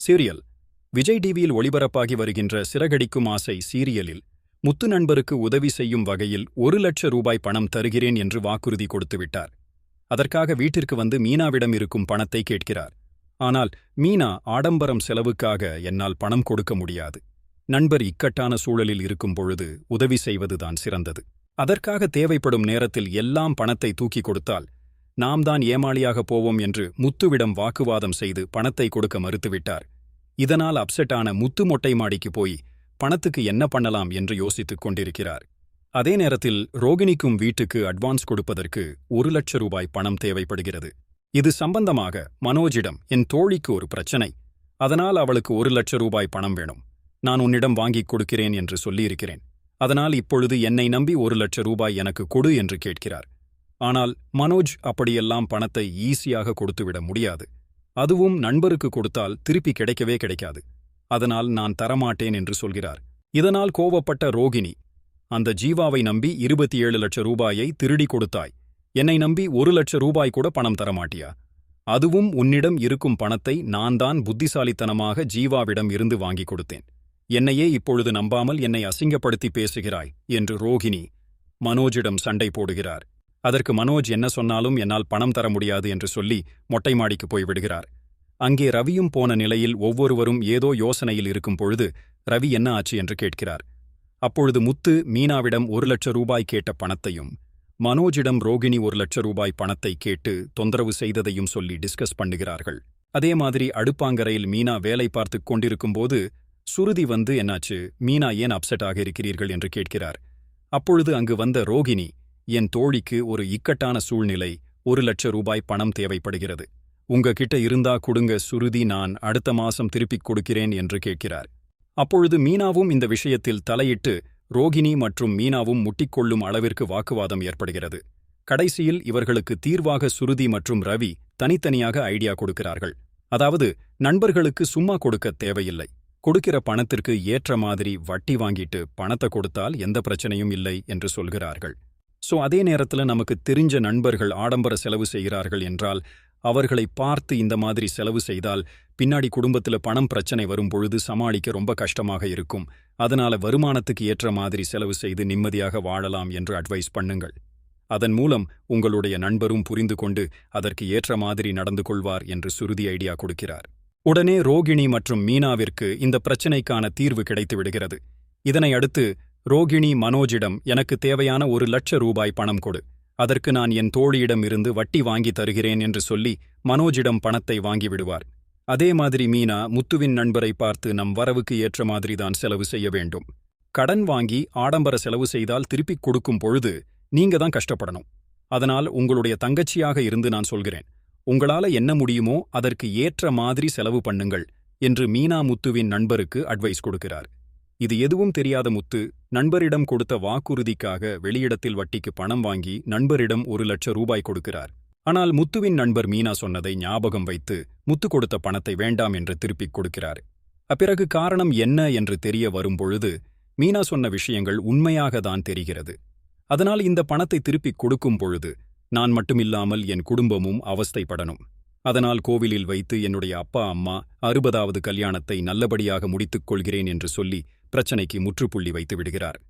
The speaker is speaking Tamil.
சீரியல். விஜய் டிவியில் ஒளிபரப்பாகி வருகின்ற சிறகடிக்கும் ஆசை சீரியலில் முத்து நண்பருக்கு உதவி செய்யும் வகையில் ஒரு லட்ச ரூபாய் பணம் தருகிறேன் என்று வாக்குறுதி கொடுத்துவிட்டார் அதற்காக வீட்டிற்கு வந்து மீனாவிடம் இருக்கும் பணத்தை கேட்கிறார். ஆனால் மீனா ஆடம்பரம் செலவுக்காக என்னால் பணம் கொடுக்க முடியாது. நண்பர் இக்கட்டான சூழலில் இருக்கும் பொழுது உதவி செய்வதுதான் சிறந்தது. அதற்காக தேவைப்படும் நேரத்தில் எல்லாம் பணத்தை தூக்கி கொடுத்தால் நாம் தான் ஏமாளியாக போவோம் என்று முத்துவிடம் வாக்குவாதம் செய்து பணத்தை கொடுக்க மறுத்துவிட்டார். இதனால் அப்செட்டான முத்து மொட்டை மாடிக்கு போய் பணத்துக்கு என்ன பண்ணலாம் என்று யோசித்துக் கொண்டிருக்கிறார். அதே நேரத்தில் ரோகிணிக்கும் வீட்டுக்கு அட்வான்ஸ் கொடுப்பதற்கு ஒரு லட்ச ரூபாய் பணம் தேவைப்படுகிறது. இது சம்பந்தமாக மனோஜிடம் என் தோழிக்கு ஒரு பிரச்சனை. அதனால் அவளுக்கு ஒரு லட்ச ரூபாய் பணம் வேணும். நான் உன்னிடம் வாங்கிக் கொடுக்கிறேன் என்று சொல்லியிருக்கிறேன். அதனால் இப்பொழுது என்னை நம்பி ஒரு லட்ச ரூபாய் எனக்கு கொடு என்று கேட்கிறார். ஆனால் மனோஜ் அப்படியெல்லாம் பணத்தை ஈஸியாக கொடுத்துவிட முடியாது. அதுவும் நண்பருக்கு கொடுத்தால் திருப்பி கிடைக்கவே கிடைக்காது. அதனால் நான் தரமாட்டேன் என்று சொல்கிறார். இதனால் கோவப்பட்ட ரோகிணி அந்த ஜீவாவை நம்பி இருபத்தி ஏழு லட்ச ரூபாயை திருடி கொடுத்தாய். என்னை நம்பி ஒரு லட்ச ரூபாய் கூட பணம் தரமாட்டியா? அதுவும் உன்னிடம் இருக்கும் பணத்தை நான் தான் புத்திசாலித்தனமாக ஜீவாவிடம் இருந்து வாங்கிக் கொடுத்தேன். என்னையே இப்பொழுது நம்பாமல் என்னை அசிங்கப்படுத்தி பேசுகிறாய் என்று ரோகிணி மனோஜிடம் சண்டை போடுகிறார். அதற்கு மனோஜ் என்ன சொன்னாலும் என்னால் பணம் தர முடியாது என்று சொல்லி மொட்டை மாடிக்கு போய் விடுகிறார். அங்கே ரவியும் போன நிலையில் ஒவ்வொருவரும் ஏதோ யோசனையில் இருக்கும் பொழுது ரவி என்ன ஆச்சு? என்று கேட்கிறார். அப்பொழுது முத்து மீனாவிடம் ஒரு லட்ச ரூபாய் கேட்ட பணத்தையும் மனோஜிடம் ரோகிணி ஒரு லட்ச ரூபாய் பணத்தை கேட்டு தொந்தரவு செய்ததையும் சொல்லி டிஸ்கஸ் பண்ணுகிறார்கள். அதே மாதிரி அடுப்பாங்கரையில் மீனா வேலை பார்த்துக் கொண்டிருக்கும்போது சுருதி வந்து என்னாச்சு? மீனா ஏன் அப்செட் ஆக இருக்கிறீர்கள்? என்று கேட்கிறார். அப்பொழுது அங்கு வந்த ரோகிணி என் தோழிக்கு ஒரு இக்கட்டான சூழ்நிலை ஒரு லட்ச ரூபாய் பணம் தேவைப்படுகிறது. உங்ககிட்ட இருந்தா கொடுங்க சுருதி நான் அடுத்த மாசம் திருப்பிக் கொடுக்கிறேன் என்று கேட்கிறார். அப்பொழுது மீனாவும் இந்த விஷயத்தில் தலையிட்டு ரோகிணி மற்றும் மீனாவும் முட்டிக்கொள்ளும் அளவிற்கு வாக்குவாதம் ஏற்படுகிறது. கடைசியில் இவர்களுக்கு தீர்வாக சுருதி மற்றும் ரவி தனித்தனியாக ஐடியா கொடுக்கிறார்கள். அதாவது நண்பர்களுக்கு சும்மா கொடுக்க தேவையில்லை. கொடுக்கிற பணத்திற்கு ஏற்ற மாதிரி வட்டி வாங்கிட்டு பணத்தை கொடுத்தால் எந்த பிரச்சனையும் இல்லை என்று சொல்கிறார்கள். சோ அதே நேரத்துல நமக்கு தெரிஞ்ச நண்பர்கள் ஆடம்பர செலவு செய்கிறார்கள் என்றால் அவர்களை பார்த்து இந்த மாதிரி செலவு செய்தால் பின்னாடி குடும்பத்துல பணம் பிரச்சனை வரும் பொழுது சமாளிக்க ரொம்ப கஷ்டமாக இருக்கும். அதனால வருமானத்துக்கு ஏற்ற மாதிரி செலவு செய்து நிம்மதியாக வாழலாம் என்று அட்வைஸ் பண்ணுங்கள். அதன் மூலம் உங்களுடைய நண்பரும் புரிந்து கொண்டு அதற்கு ஏற்ற மாதிரி நடந்து கொள்வார் என்று சுருதி ஐடியா கொடுக்கிறார். உடனே ரோகிணி மற்றும் மீனாவிற்கு இந்த பிரச்சினைக்கான தீர்வு கிடைத்து விடுகிறது. இதனை அடுத்து ரோகிணி மனோஜிடம் எனக்கு தேவையான ஒரு லட்ச ரூபாய் பணம் கொடு. அதற்கு நான் என் தோழியிடம் இருந்து வட்டி வாங்கி தருகிறேன் என்று சொல்லி மனோஜிடம் பணத்தை வாங்கிவிடுவார் அதே மாதிரி மீனா முத்துவின் நண்பரை பார்த்து நம் வரவுக்கு ஏற்ற மாதிரிதான் செலவு செய்ய வேண்டும். கடன் வாங்கி ஆடம்பர செலவு செய்தால் திருப்பிக் கொடுக்கும் பொழுது நீங்க தான் கஷ்டப்படணும். அதனால் உங்களுடைய தங்கச்சியாக இருந்து நான் சொல்கிறேன். உங்களால என்ன முடியுமோ அதற்கு ஏற்ற மாதிரி செலவு பண்ணுங்கள் என்று மீனா முத்துவின் நண்பருக்கு அட்வைஸ் கொடுக்கிறார். இது எதுவும் தெரியாத முத்து நண்பரிடம் கொடுத்த வாக்குறுதிக்காக வெளியிடத்தில் வட்டிக்கு பணம் வாங்கி நண்பரிடம் ஒரு லட்ச ரூபாய் கொடுக்கிறார். ஆனால் முத்துவின் நண்பர் மீனா சொன்னதை ஞாபகம் வைத்து முத்து கொடுத்த பணத்தை வேண்டாம் என்று திருப்பிக் கொடுக்கிறார். அப்பிறகு காரணம் என்ன என்று தெரிய வரும்பொழுது மீனா சொன்ன விஷயங்கள் உண்மையாக தான் தெரிகிறது. அதனால் இந்த பணத்தை திருப்பிக் கொடுக்கும் பொழுது நான் மட்டுமில்லாமல் என் குடும்பமும் அவஸ்தைப்படணும். அதனால் கோவிலில் வைத்து என்னுடைய அப்பா அம்மா அறுபதாவது கல்யாணத்தை நல்லபடியாக முடித்துக் கொள்கிறேன் என்று சொல்லி பிரச்சினைக்கு முற்றுப்புள்ளி வைத்து விடுகிறார்.